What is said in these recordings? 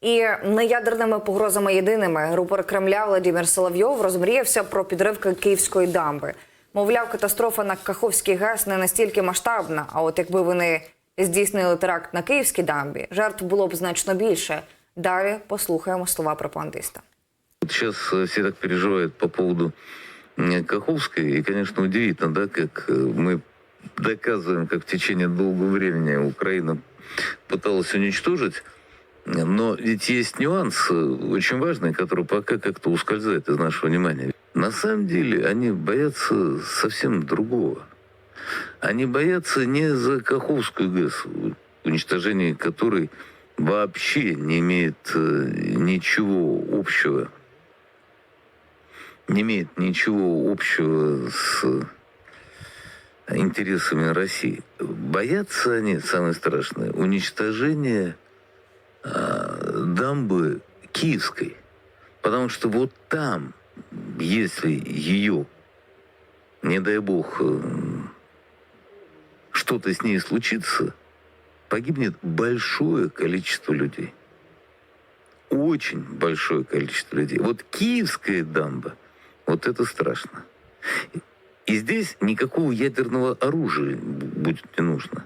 І не ядерними погрозами єдиними рупор Кремля Владимир Соловйов розмріявся про підрив Київської дамби. Мовляв, катастрофа на Каховський ГЕС не настільки масштабна. А от якби вони здійснили теракт на Київській дамбі, жертв було б значно більше. Далі послухаємо слова пропагандиста. Вот Сейчас э, все так переживают по поводу э, Каховской, и, конечно, удивительно, да, как э, мы доказываем, как в течение долгого времени Украина пыталась уничтожить, но ведь есть нюанс очень важный, который пока как-то ускользает из нашего внимания. На самом деле они боятся совсем другого. Они боятся не за Каховскую ГЭС, уничтожение которой вообще не имеет э, ничего общего не имеет ничего общего с интересами России. Боятся они, самое страшное, уничтожения дамбы Киевской. Потому что вот там, если ее, не дай бог, э, что-то с ней случится, погибнет большое количество людей. Очень большое количество людей. Вот Киевская дамба, вот это страшно. И здесь никакого ядерного оружия будет не нужно.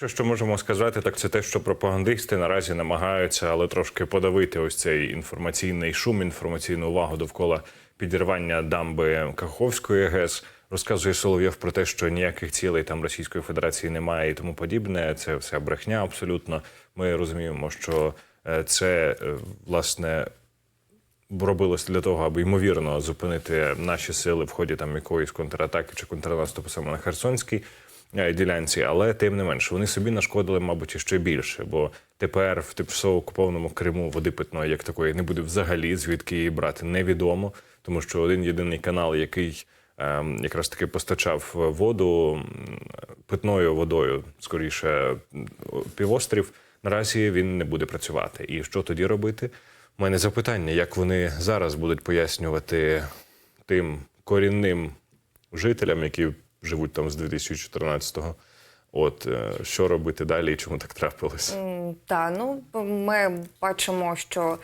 Перше, що можемо сказати, так це те, що пропагандисти наразі намагаються, але трошки подавити ось цей інформаційний шум, інформаційну увагу довкола підірвання дамби Каховської ГЕС. Розказує Соловйов про те, що ніяких цілей там Російської Федерації немає і тому подібне. Це все брехня абсолютно. Ми розуміємо, що е, це е, власне робилось для того, аби ймовірно зупинити наші сили в ході там якоїсь контратаки чи контрнаступу саме на Херсонській ділянці, але тим не менше вони собі нашкодили, мабуть, іще більше, бо тепер в тимчасово окупованому Криму води питної як такої не буде взагалі, звідки її брати, невідомо, тому що один єдиний канал, який ем, якраз таки постачав воду питною водою, скоріше півострів. Наразі він не буде працювати. І що тоді робити? У мене запитання, як вони зараз будуть пояснювати тим корінним жителям, які живуть там з 2014-го, от е, що робити далі і чому так трапилось? Та ну ми бачимо, що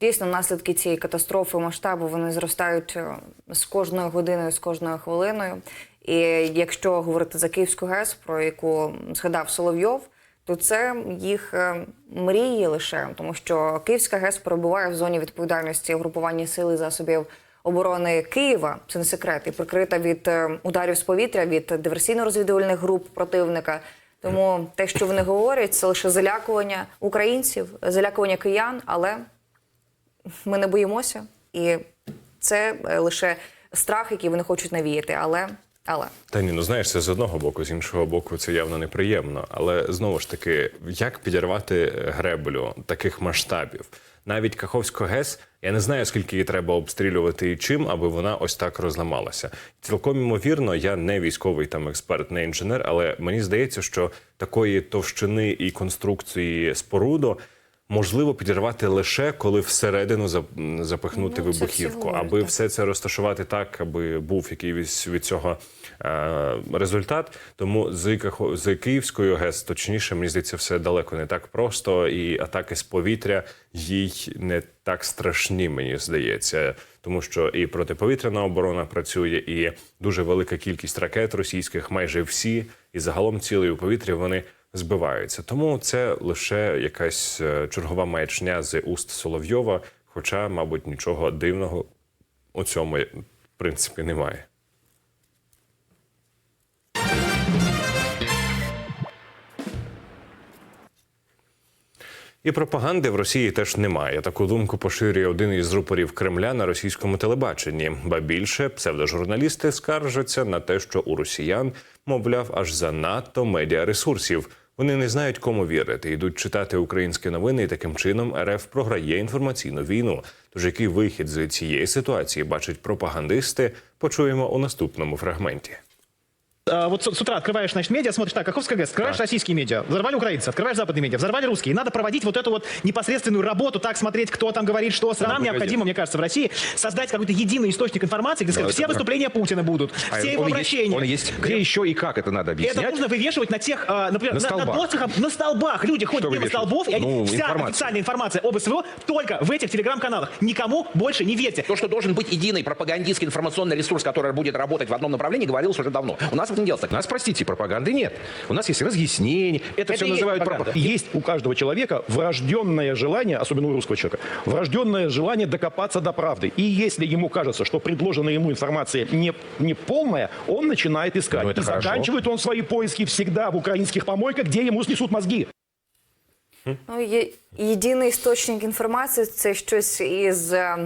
дійсно наслідки цієї катастрофи масштабу вони зростають е, з кожною годиною, з кожною хвилиною. І якщо говорити за Київську ГЕС, про яку згадав Соловйов, то це їх е, мрії лише, тому що Київська ГЕС перебуває в зоні відповідальності угрупування сил і засобів оборони Києва. Це не секрет, і прикрита від е, ударів з повітря, від диверсійно-розвідувальних груп противника. Тому те, що вони говорять, це лише залякування українців, залякування киян, але ми не боїмося, і це е, лише страх, який вони хочуть навіяти. Але але Та ні, ну знаєш, це з одного боку, з іншого боку, це явно неприємно. Але знову ж таки, як підірвати греблю таких масштабів? Навіть Каховська ГЕС, я не знаю, скільки її треба обстрілювати і чим, аби вона ось так розламалася. Цілком ймовірно, я не військовий там експерт, не інженер, але мені здається, що такої товщини і конструкції споруду можливо підірвати лише коли всередину зап- запихнути Ну, вибухівку, аби так. все це розташувати так, аби був якийсь від цього результат. Тому з, з Київською ГЕС, точніше, мені здається, все далеко не так просто, і атаки з повітря їй не так страшні, мені здається. Тому що і протиповітряна оборона працює, і дуже велика кількість ракет російських, майже всі, і загалом цілий у повітрі вони збиваються. Тому це лише якась е, чергова маячня з уст Соловйова. Хоча, мабуть, нічого дивного у цьому в принципі немає. І пропаганди в Росії теж немає. Таку думку поширює один із рупорів Кремля на російському телебаченні. Ба більше псевдожурналісти скаржаться на те, що у росіян, мовляв, аж занадто медіаресурсів. Вони не знають, кому вірити, йдуть читати українські новини, і таким чином РФ програє інформаційну війну. Тож який вихід з цієї ситуації бачать пропагандисти, почуємо у наступному фрагменті. А, вот с, с утра открываешь, значит, медиа, смотришь, так, Каховская ГЭС, открываешь российские медиа, взорвали украинцы, открываешь западные медиа, взорвали русские. И надо проводить вот эту вот непосредственную работу, так смотреть, кто там говорит, что. Нам погоди. необходимо, мне кажется, в России создать какой-то единый источник информации, где сказать, это все выступления Путина будут, А все он его есть- обращения. Он есть. Где еще и как это надо объяснять? это нужно вывешивать на тех, а, например, На на, на столбах. досках, на столбах. Люди ходят Что мимо вывешивать? столбов, и они, Ну, вся информацию. официальная информация об СВО только в этих телеграм-каналах. Никому больше не верьте. То, что должен быть единый пропагандистский информационный ресурс, который будет работать в одном направлении, говорилось уже давно. У нас не делается. У нас, простите, пропаганды нет. У нас есть разъяснение. Это, Это все и есть называют пропаганда. пропагандой. Есть у каждого человека врожденное желание, особенно у русского человека, врожденное желание докопаться до правды. И если ему кажется, что предложенная ему информация не, не полная, он начинает искать. Ну, это и хорошо. заканчивает он свои поиски всегда в украинских помойках, где ему снесут мозги. Ну, є, єдиний істочник інформації це щось із, е,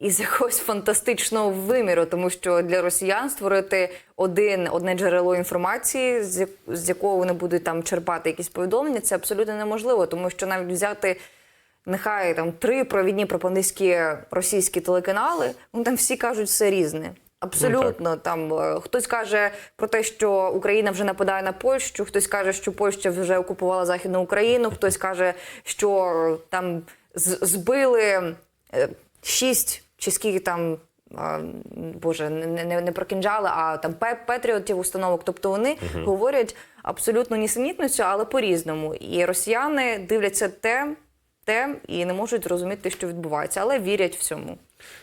із якогось фантастичного виміру, тому що для росіян створити один, одне джерело інформації, з, як- з якого вони будуть там черпати якісь повідомлення, це абсолютно неможливо, тому що навіть взяти. Нехай там три провідні пропагандистські російські телеканали, ну там всі кажуть все різне. Абсолютно там е, хтось каже про те, що Україна вже нападає на Польщу, хтось каже, що Польща вже окупувала Західну Україну, хтось каже, що е, там збили е, шість чи скільки там. Боже, не, не, не про кінжали, а там патріотів установок. Тобто вони говорять абсолютно нісенітницю, але по-різному. І росіяни дивляться те, те і не можуть зрозуміти, що відбувається, але вірять всьому.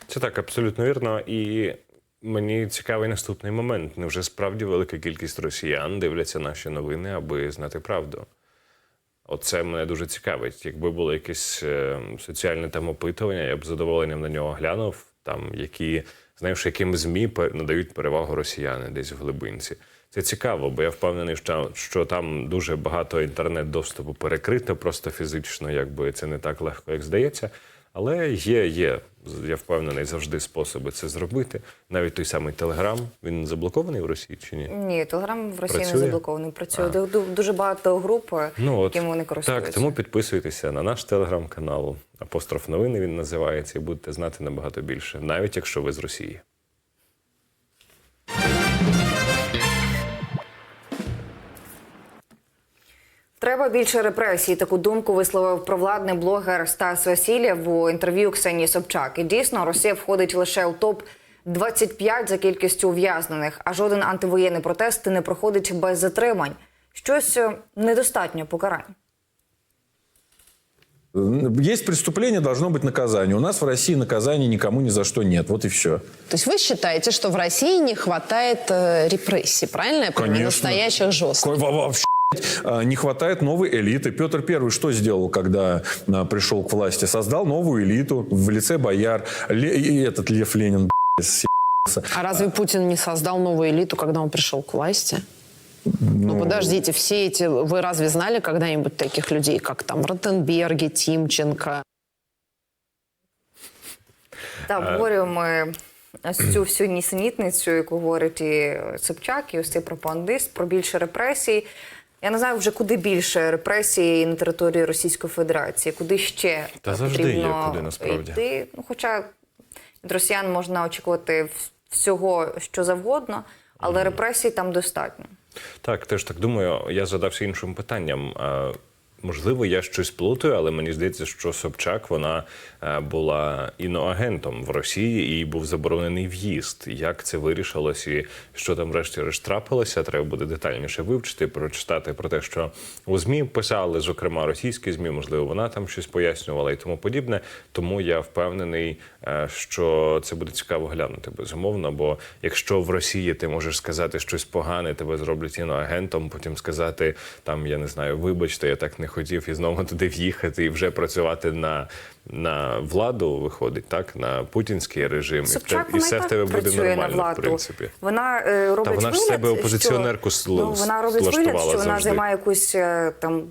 Це так, абсолютно вірно. І мені цікавий наступний момент. Невже справді велика кількість росіян дивляться наші новини, аби знати правду? Оце мене дуже цікавить. Якби було якесь е, соціальне там опитування, я б з задоволенням на нього глянув, там які, знаєш, яким ЗМІ надають перевагу росіяни десь в глибинці. Це цікаво, бо я впевнений, що, що там дуже багато інтернет-доступу перекрито просто фізично, якби це не так легко, як здається. Але є, є, я впевнений, завжди способи це зробити. Навіть той самий Телеграм, він заблокований в Росії чи ні? Ні, Телеграм в Росії Працює? не заблокований. Працює ду- дуже багато груп, Ну, от, якими вони користуються. Так, тому підписуйтеся на наш телеграм-канал. Апостроф новини він називається, і будете знати набагато більше, навіть якщо ви з Росії. Треба більше репресій. Таку думку висловив провладний блогер Стас Васильєв у інтерв'ю Ксенії Собчак. І дійсно, Росія входить лише у топ 25 за кількістю ув'язнених, а жоден антивоєнний протест не проходить без затримань. Щось е, недостатньо покарань. Есть преступление, должно быть наказание. У нас в России наказания никому ни за что нет. Вот и все. То есть вы считаете, что в России не хватает э, репрессий, правильно я понимаю? Настоящих жестких. Кой- во- вообще а, не хватает новой элиты. Петр Первый что сделал, когда а, пришел к власти? Создал новую элиту в лице бояр. Ле- и этот Лев Ленин б***ь, с***ся. А разве Путин не создал новую элиту, когда он пришел к власти? Ну, подождите, все эти... Вы разве знали когда-нибудь таких людей, как там Ротенберги, Тимченко? Та обговорюємо ми ось цю всю нісенітницю, яку говорить і Собчак, і ось цей пропагандист про більше репресій. Я не знаю вже куди більше репресії на території Російської Федерації, куди ще Та завжди потрібно є куди, насправді. йти. Ну, хоча від росіян можна очікувати всього, що завгодно, але репресій там достатньо. Так, теж так думаю. Я задався іншим питанням. Можливо, я щось плутаю, але мені здається, що Собчак вона е, була іноагентом в Росії і був заборонений в'їзд. Як це вирішилось і що там врешті-решт трапилося, треба буде детальніше вивчити, прочитати про те, що у ЗМІ писали, зокрема російські ЗМІ, можливо, вона там щось пояснювала і тому подібне. Тому я впевнений, е, що це буде цікаво глянути безумовно. Бо якщо в Росії ти можеш сказати щось погане, тебе зроблять іноагентом, потім сказати там, я не знаю, вибачте, я так не хотів, і знову туди в'їхати і вже працювати на, на владу, виходить, так, на путінський режим, Собчак і все в тебе буде працює на владу. в принципі. Вона е, робить вона ж вигляд, себе опозиціонерку що, ну, вона робить вигляд, що вона займає якусь е, там.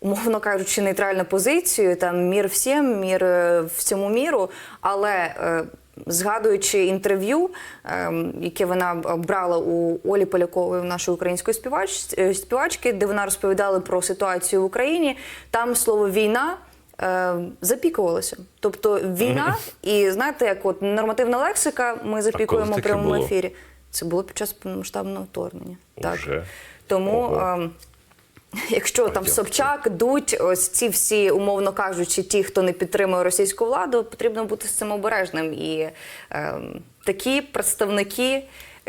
Умовно кажучи, нейтральну позицію, там мір всім, мір е, всьому міру. Але е, згадуючи інтерв'ю, е, яке вона брала у Олі Полякової, нашої української е, співачки, де вона розповідала про ситуацію в Україні, там слово війна е, запікувалося. Тобто війна, і знаєте, як от нормативна лексика, ми запікуємо в прямому було? ефірі. Це було під час повномасштабного вторгнення. Так. Тому, Ого. якщо там Собчак, Дудь, ось ці всі, умовно кажучи, ті, хто не підтримує російську владу, потрібно бути з цим обережним. І ем, такі представники.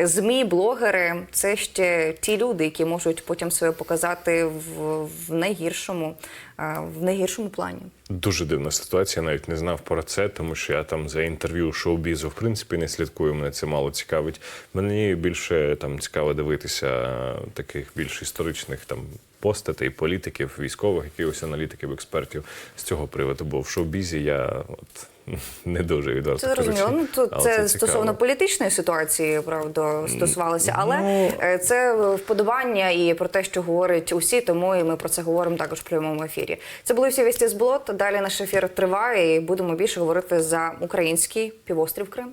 ЗМІ, блогери це ще ті люди, які можуть потім себе показати в, в найгіршому, е, в найгіршому плані. Дуже дивна ситуація, навіть не знав про це, тому що я там за інтерв'ю шоу-бізу в принципі не слідкую. Мене це мало цікавить. Мені більше там цікаво дивитися е, таких більш історичних там постатей, політиків, військових, якихось аналітиків, експертів з цього приводу. Бо в шоу-бізі я от не дуже відверто. Це зрозуміло. Ну то це, цікаво. стосовно політичної ситуації, правда, стосувалося, але е, це вподобання і про те, що говорять усі, тому і ми про це говоримо також в прямому ефірі. Це були всі вісті з болот. Далі наш ефір триває і будемо більше говорити за український півострів Крим.